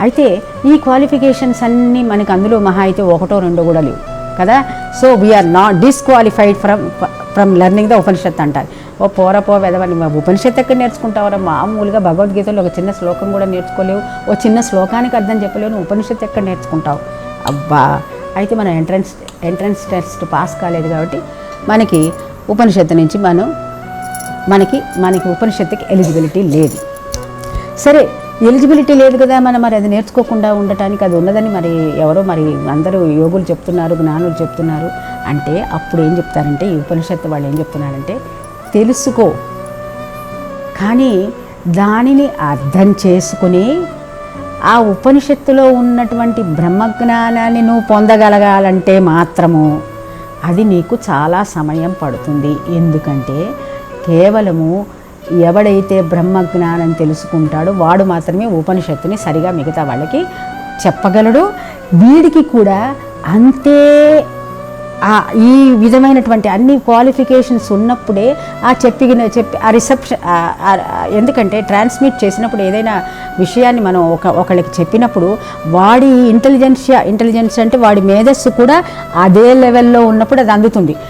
అయితే ఈ క్వాలిఫికేషన్స్ అన్నీ మనకి అందులో మహా అయితే ఒకటో రెండో కూడా లేవు. కదా? So we're not disqualified from from learning the Upanishad అంటారు. ఓ పోర పో వెదవని ఉపనిషత్తు ఎక్కడ నేర్చుకుంటావరా? మామూలుగా భగవద్గీతలో ఒక చిన్న శ్లోకం కూడా నేర్చుకోలేవు. ఓ చిన్న శ్లోకానికి అర్థం చెప్పలేవు. ఉపనిషత్తు ఎక్కడ నేర్చుకుంటావు? అబ్బా! అయితే మనం ఎంట్రన్స్ ఎంట్రన్స్ టెస్ట్ పాస్ కాలేదు కాబట్టి మనకి ఉపనిషత్తు నుంచి మనం మనకి మనకి ఉపనిషత్తుకి ఎలిజిబిలిటీ లేదు. సరే ఎలిజిబిలిటీ లేదు కదా మనం మరి అది నేర్చుకోకుండా ఉండటానికి అది ఉన్నదని మరి ఎవరో మరి అందరూ యోగులు చెప్తున్నారు జ్ఞానులు చెప్తున్నారు. అంటే అప్పుడు ఏం చెప్తారంటే ఈ ఉపనిషత్తు వాళ్ళు ఏం చెప్తున్నారంటే తెలుసుకో. కానీ దానిని అర్థం చేసుకుని ఆ ఉపనిషత్తులో ఉన్నటువంటి బ్రహ్మజ్ఞానాన్ని నువ్వు పొందగలగాలంటే మాత్రము అది నీకు చాలా సమయం పడుతుంది. ఎందుకంటే కేవలము ఎవడైతే బ్రహ్మజ్ఞానం తెలుసుకుంటాడో వాడు మాత్రమే ఉపనిషత్తుని సరిగా మిగతా వాళ్ళకి చెప్పగలడు. వీడికి కూడా అంతే ఈ విధమైనటువంటి అన్ని క్వాలిఫికేషన్స్ ఉన్నప్పుడే ఆ చెప్పిన చెప్పి ఆ రిసెప్షన్ ఎందుకంటే ట్రాన్స్మిట్ చేసినప్పుడు ఏదైనా విషయాన్ని మనం ఒక ఒకళ్ళకి చెప్పినప్పుడు వాడి ఇంటెలిజెన్షియా ఇంటెలిజెన్స్ అంటే వాడి మేధస్సు కూడా అదే లెవెల్లో ఉన్నప్పుడు అది అందుతుంది.